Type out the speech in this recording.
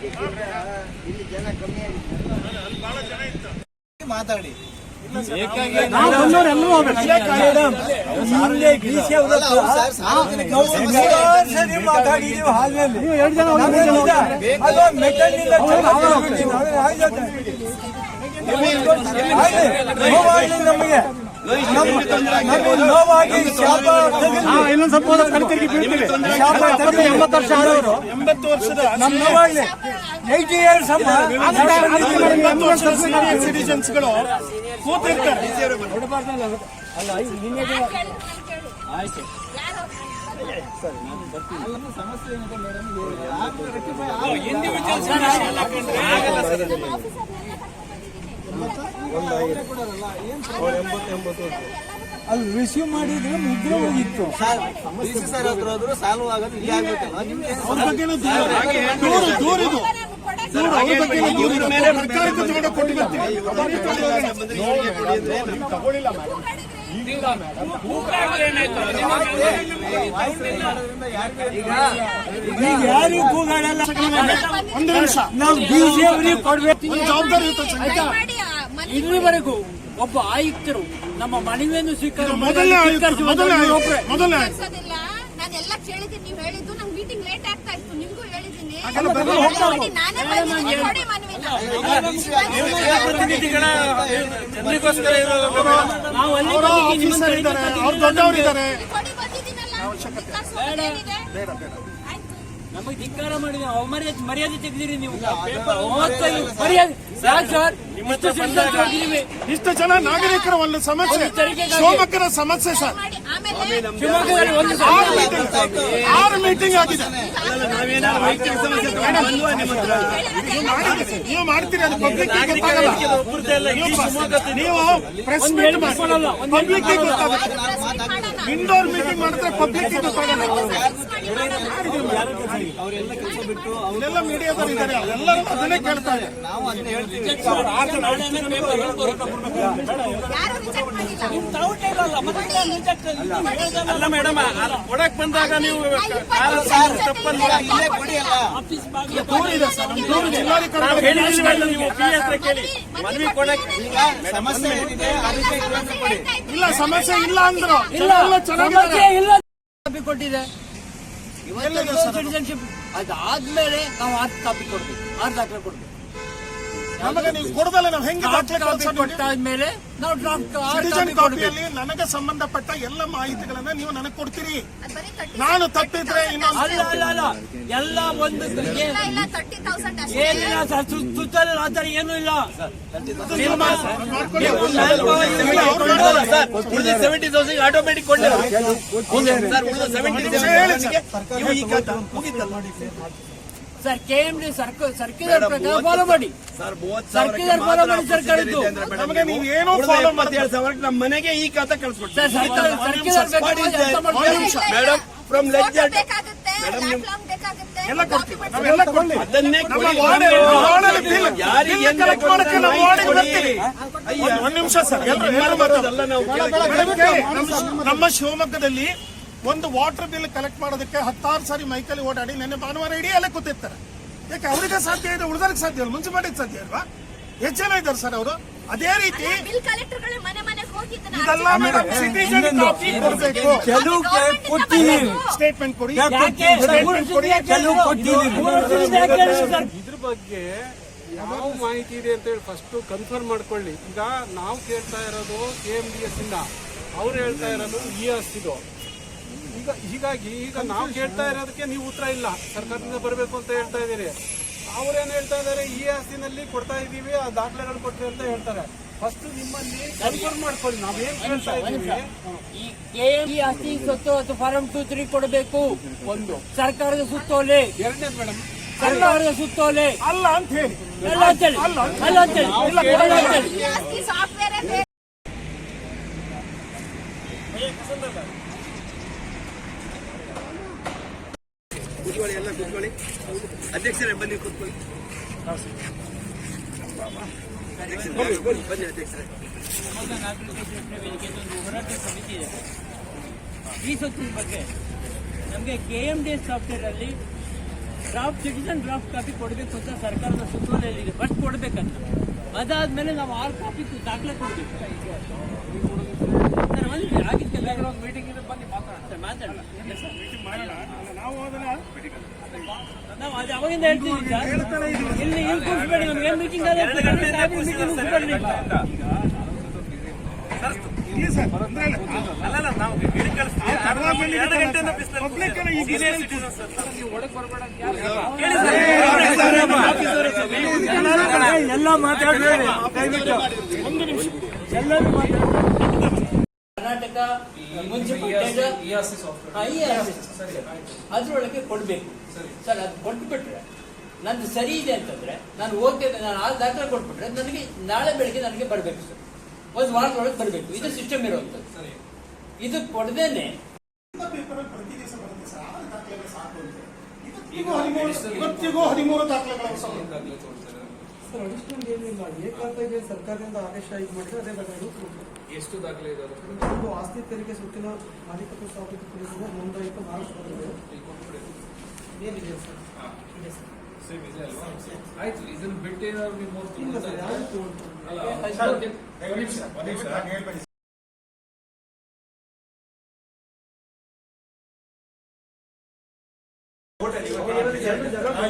ಇಲ್ಲಿ ಜನ ಕಮ್ಮಿ ಮಾತಾಡಿ ಮಾತಾಡಿದೀವಿ ಹಾಲ್ನಲ್ಲಿ ನಮಗೆ ನಮಗೆ ನೋವಾಗಿ ಶಾಪ ಇನ್ನೊಂದ್ ಸ್ವಲ್ಪ ಕಣ್ತಿರ್ಗಿ ಬೀಳ್ತೀವಿ. ಶಾಪ ಮತ್ತೆ ತಗಲಿ. ಎಂಬತ್ತು ವರ್ಷ ಆದವರು ಎಂಬತ್ತು ವರ್ಷದ ನಮ್ ನೋವಾಗ್ಲಿ ಏಯ್ಟಿ ಇಯರ್ಸ್ ಎಂಬತ್ತು ವರ್ಷದ ಸೀನಿಯರ್ ಸಿಟಿಜನ್ಸ್ಗಳು ಕೂತಿರ್ತಾರೆ ಅಲ್ಲಿ ರಿಸೀವ್ ಮಾಡಿದ್ರೆ ಮುದ್ರೆ ಹೋಗಿತ್ತು. ಸರ್ ಡಿ ಸಿ ಸರ್ ಹತ್ರ ಹೋದ್ರು ಸಾಲ್ವ್ ಆಗೋದು ಇಲ್ಲಿ ಆಗ್ಬೇಕಲ್ಲ. ನಿಮ್ಗೆ ಅವ್ರ ಬಗ್ಗೆನೂ ದೂರ ದೂರ ದೂರ ಇದು ದೂರ ಅವ್ರ ಬಗ್ಗೆನೂ ದೂರ ಇದು. ಸರ್ಕಾರಕ್ಕೆ ತಗೊಂಡು ಕೊಟ್ಟು ಬರ್ತೀವಿ. ಈಗ ಯಾರಿಗೂ ಕೂಗಾಡಲ್ಲ? ಒಂದು ನಿಮಿಷ. ನಾವು ಡಿ ಸಿ ಅವರಿಗೆ ಕೊಡ್ಬೇಕು. ಜವಾಬ್ದಾರಿ ಸಂಘ ಇಲ್ಲಿವರೆಗೂ ಒಬ್ಬ ಆಯುಕ್ತರು ನಮ್ಮ ಮನವಿಯನ್ನು ಸ್ವೀಕಾರ ಮೊದಲನೇ ಆಯುಕ್ತರು ಮೊದಲನೇ ಆಯುಕ್ತರು ಮೊದಲನೇ ಆಯುಕ್ತರು ಕಳ್ಸೋದಿಲ್ಲ ನಾನೆಲ್ಲ ಕೇಳಿದ್ದೀನಿ ನೀವು ಹೇಳಿದ್ದು ನಂಗೆ ಮೀಟಿಂಗ್ ಲೇಟ್ ಆಗ್ತಾ ಇತ್ತು ನಿಮ್ಗೂ ಹೇಳಿದ್ದೀನಿ ನಾನೇ ಬಂದಿದ್ದೀನಿ ನೋಡಿ ಮನವಿನ ಇದ್ದಾರೆ ಬಂದಿದ್ದೀನಲ್ಲ. ನಮಗೆ ಧಿಕ್ಕಾರ ಮಾಡಿದ ಮರ್ಯಾದೆ ಮರ್ಯಾದೆ ತೆಗೆದಿರಿ ನೀವು. ಮರ್ಯಾದೆ. ಸರ್ ಇಷ್ಟು ಜನ ನಾಗರಿಕರ ಒಂದು ಸಮಸ್ಯೆ. ಶಿವಮೊಗ್ಗದ ಸಮಸ್ಯೆ ಸರ್. ಆಮೇಲೆ ಶಿವಮೊಗ್ಗದಲ್ಲಿ ಒಂದು ಆರು ಮೀಟಿಂಗ್ ಆಗಿದೆ. ನೀವು ಮಾಡ್ತೀರಿ ಅದು ಪಬ್ಲಿಕ್ ನೀವು ಪ್ರೆಸ್ ಮೀಟ್ ಮಾಡಿ. ಪಬ್ಲಿಕ್ ಗೊತ್ತಾಗುತ್ತೆ. ಇಂಡೋರ್ ಮೀಟಿಂಗ್ ಮಾಡಿದ್ರೆ ಪಬ್ಲಿಕ್ ಬಿಟ್ಟು ಅವರೆಲ್ಲ ಮೀಡಿಯಾದವ್ರು ಇದ್ದಾರೆ ಎಲ್ಲರೂ ಅದನ್ನೇ ಕೇಳ್ತಾ ಇದ್ದಾರೆ. ನಾವು ಅದನ್ನ ಹೇಳ್ತೀವಿ. ಯಾರು ರಿಜೆಕ್ಟ್ ಮಾಡಿಲ್ಲ? ಅಲ್ಲ ಮೇಡಮ್ ಕೊಡಕ್ ಬಂದಾಗ ನೀವು ಮನವಿ ಕೊಡಕ್ ಸಮಸ್ಯೆ ಇಲ್ಲ ಸಮಸ್ಯೆ ಇಲ್ಲ ಅಂದ್ರು. ಇಲ್ಲ? ಅಲ್ಲ ಚೆನ್ನಾಗಿ ಇಲ್ಲ. ಕಾಪಿ ಕೊಟ್ಟಿದೆ. ಅದು? ಸಿಟಿಜನ್ಶಿಪ್ ಅದಾದ್ಮೇಲೆ ನಾವು ಆರ್ ಕಾಪಿ ಕೊಡ್ಬೇಕು ಆರ್ ದಾಖಲೆ ಕೊಡ್ಬೇಕು. ನಮಗೆ ನೀವು ಕೊಡದಲ್ಲ ನಾವು ಹೆಂಗೆ? ಕೊಟ್ಟಾದ್ಮೇಲೆ ನಾವು ಸಿಟಿಜನ್ ಕಾಪಿಯಲ್ಲಿ ನನಗೆ ಸಂಬಂಧಪಟ್ಟ ಎಲ್ಲ ಮಾಹಿತಿಗಳನ್ನ ನೀವು ನನಗೆ ಕೊಡ್ತೀರಿ. ಅದು ಬರೀ 30,000 ನಾನು ತಪ್ಪಿದ್ರೆ ಇನ್ನೊಂದು ಅಲ್ಲ ಅಲ್ಲ ಅಲ್ಲ. ಎಲ್ಲ ಒಂದು ಏನಿಲ್ಲ ಸರ್ ಸು- ಸುತ್ತಲೂ ಆ ಏನೂ ಇಲ್ಲ. ಸೆವೆಂಟಿ ತೌಸಂಡ್ ಆಟೋಮೆಟಿಕ್ ಕೊಟ್ಟೆ ಸರ್. ಉಳಿದ seventy ಮುಗಿತಲ್ಲ sir. Sir K M D circular ಪ್ರಕಾರ ಫಾಲೋ ಮಾಡಿ. ಸರ್ ಸರ್ಕ್ಯುಲರ್ ಫಾಲೋ ಮಾಡಿ ಸರ್ಕಾರದ್ದು ನಮಗೆ ನೀವು ಏನೋ ಫಾಲೋ ಸಾವಿರಕ್ಕೆ ನಮ್ಮ ಮನೆಗೆ ಈ ಖಾತೆ ಕಳಿಸ್ಕೊಡ್ತೀವಿ. Sir circular circular madam from legend ಎಲ್ಲ ಕೊಡ್ತೀವಿ. ನಾವೆಲ್ಲ ಕೊಡ್ತೀವಿ. ಅದನ್ನೇ ಯಾರಿಗೆ ಏನ್ ಬೇಕು. ಬರ್ತೀವಿ. ಒಂದ್- ನಿಮಿಷ ಸರ್ ಎಲ್ಲರೂ ನಾವು. ಮೇಡಮ್ ನಮ್ಮ ಶಿವಮೊಗ್ಗದಲ್ಲಿ ಒಂದು ವಾಟರ್ ಬಿಲ್ ಕಲೆಕ್ಟ್ ಮಾಡೋದಕ್ಕೆ ಹತ್ತಾರು ಸಾರಿ ಮೈಕಲ್ಲಿ ಓಡಾಡಿ ನಿನ್ನೆ ಭಾನುವಾರ ಇಡೀ ಅಲ್ಲೇ ಕೂತಿರ್ತಾರೆ. ಯಾಕೆ ಅವರಿಗೆ ಸಾಧ್ಯ ಇದೆ ಉಳಿದಕ್ಕೆ ಸಾಧ್ಯ ಇಲ್ಲ ಮುನ್ಸಿಪಾಲಿಟಿ ಸಾಧ್ಯ ಇಲ್ವಾ ಎಷ್ಟು ಜನ ಇದ್ದಾರೆ ಸರ್ ಅವರು. ಅದೇ ರೀತಿ ಬಿಲ್ ಕಲೆಕ್ಟರ್ಗಳು ಮನೆ ಮನೆಗೆ ಹೋಗಿ ಇದನ್ನ ಇದೆಲ್ಲ ಮೇಡಮ್ ಸಿಟಿಜನ್ ಕಾಪಿ ಕೊಡಬೇಕು. ಕೆಲವು ಕೊಟ್ಟಿದ್ದೀವಿ ಸ್ಟೇಟ್ಮೆಂಟ್ ಕೊಡಿ. ಇದ್ರ ಬಗ್ಗೆ ಯಾವ ಮಾಹಿತಿ ಇದೆ ಅಂತ ಹೇಳಿ ಫಸ್ಟ್ ಕನ್ಫರ್ಮ್ ಮಾಡ್ಕೊಳ್ಳಿ. ಈಗ ನಾವು ಕೇಳ್ತಾ ಇರೋದು ಕೆ ಎಂ ಡಿ ಎಸ್ ಇಂದ. ಅವ್ರು ಹೇಳ್ತಾ ಇರೋದು ಇ ಎಸ್ ಇದು. ಈಗ ಹೀಗಾಗಿ ಈಗ ನಾವು ಕೇಳ್ತಾ ಇರೋದಕ್ಕೆ ನೀವು ಉತ್ತರ ಇಲ್ಲ. ಸರ್ಕಾರದಿಂದ ಬರಬೇಕು ಅಂತ ಹೇಳ್ತಾ ಇದ್ದೀರಿ. ಅವ್ರೇನ್ ಹೇಳ್ತಾ ಇದಾರೆ ಈ ಆಸ್ತಿನಲ್ಲಿ ಕೊಡ್ತಾ ಇದ್ದೀವಿ ಆ ದಾಖಲೆಗಳು ಕೊಟ್ಟಿವಿ ಅಂತ ಹೇಳ್ತಾರೆ. ಫಸ್ಟ್ ನಿಮ್ಮಲ್ಲಿ ಕನ್ಫರ್ಮ್ ಮಾಡ್ಕೊಳ್ಳಿ ನಾವೇನ್ ಕೇಳ್ತಾ ಇದ್ದೀವಿ? ಈ ಆಸ್ತಿ ಸೊತ್ತು ಅಥವಾ ಫಾರಂ ಟೂ ತ್ರೀ ಕೊಡಬೇಕು? ಒಂದು. ಸರ್ಕಾರದ ಸುತ್ತೋಲೆ ಎರಡನೇದು ಮೇಡಮ್ ಸರ್ಕಾರದ ಸುತ್ತೋಲೆ ಅಲ್ಲ ಅಂತ ಹೇಳಿ. ಅಲ್ಲ ಅಂತೇಳಿ ಅಲ್ಲ ಅಂತೇಳಿ ಅಲ್ಲ ಅಂತೇಳಿ ಈ ಆಸ್ತಿ ಸಾಫ್ಟ್ವೇರ್ ಕೂತ್ಕೊಳ್ಳಿ ಎಲ್ಲ ಕೂತ್ಕೊಳ್ಳಿ. ಅಧ್ಯಕ್ಷರೇ ಬನ್ನಿ ಕೂತ್ಕೊಳ್ಳಿ. ಬನ್ನಿ, ಬನ್ನಿ ಅಧ್ಯಕ್ಷರೇ. ಹೋರಾಟ ಸಮಿತಿ ಇದೆ ಈ ಸ್ವತ್ತಿನ ಬಗ್ಗೆ ನಮಗೆ ಕೆ ಎಂ ಡಿ ಸಾಫ್ಟ್ವೇರ್ ಅಲ್ಲಿ ಡ್ರಾಫ್ಟ್ ಸಿಟಿಸನ್ ಡ್ರಾಫ್ಟ್ ಕಾಪಿ ಕೊಡಬೇಕು ಅಂತ ಸರ್ಕಾರದ ಸುತ್ತೋಲೆಯಲ್ಲಿದೆ ಫಸ್ಟ್ ಕೊಡ್ಬೇಕಂತ. ಅದಾದ್ಮೇಲೆ ನಾವು ಆರು ಕಾಪಿ ದಾಖಲೆ ಕೊಡ್ಬೇಕು. ಸರ್ ಒಂದು ಆಗಿತ್ತು ಮೀಟಿಂಗ್ ಇದೆ ಬನ್ನಿ ನಾವು ಅದು ಅವಾಗಿಂದ ಹೇಳ್ತೀವಿ ಸರ್ ಇಲ್ಲಿ ಇಲ್ಲಿ ಕೂರಿಸ್ಬೇಡಿ ನಮ್ಗೆ ಏನ್ ಮೀಟಿಂಗ್ ಎಲ್ಲ ಮಾತಾಡ್ಬೇಡಿ ದಯವಿಟ್ಟು ಕರ್ನಾಟಕ ಅದ್ರೊಳಗೆ ಕೊಡ್ಬೇಕು. ಸರ್. ಅದು ಕೊಟ್ಬಿಟ್ರೆ ನಂದು ಸರಿ ಇದೆ ಅಂತಂದ್ರೆ ನಾನು ಓಕೆ ನಾನು ಆ ದಾಖಲೆ ಕೊಟ್ಬಿಟ್ರೆ ನನಗೆ ನಾಳೆ ಬೆಳಿಗ್ಗೆ ನನಗೆ ಬರಬೇಕು ಸರ್. ಒಂದು ವಾರದೊಳಗೆ ಬರಬೇಕು. ಇದು ಸಿಸ್ಟಮ್ ಇರುವಂತದ್ದು ಇದು ಕೊಡದೇನೆ. ಇವತ್ತಿಗೂ ಹದಿಮೂರು ದಾಖಲೆಗಳ ಸರ್ ಅಡಿಷನಲ್ ಏನಿಲ್ಲ ಏಕಾಂತಾಗಿ ಸರ್ಕಾರದಿಂದ ಆದೇಶ ಇದು ಮಾಡಿದ್ರೆ ಅದೇ ಬದಲು ಎಷ್ಟು ದಾಖಲೆ ಇದ್ದಾರೆ ಒಂದು ಆಸ್ತಿ ತೆರಿಗೆ ಸುತ್ತಿನ ಮಾಲೀಕತ್ವ ಸ್ಥಾಪಿತ ಕುರಿತು ನೋಂದಾಯಿತ ನಾಲ್ಕು ಬಂದಿದೆ ಏನಿದೆ ಸರ್ ಇದೆ ಸರ್ ಸೇಮ್ ಇದೆ ಅಲ್ವಾ ಆಯ್ತು ಇದನ್ನ ಬಿಟ್ಟು ಏನಾದ್ರು ನೀವು ಮೂರು ಇಲ್ಲ ಸರ್ ಯಾರು ತಗೊಂಡು ಅಲ್ಲ ನಿಮಿಷ ಒಂದು ನಿಮಿಷ ನಾನು ಹೇಳ್ಬೇಡಿ ಹೋಟೆಲ್ ಇವತ್ತು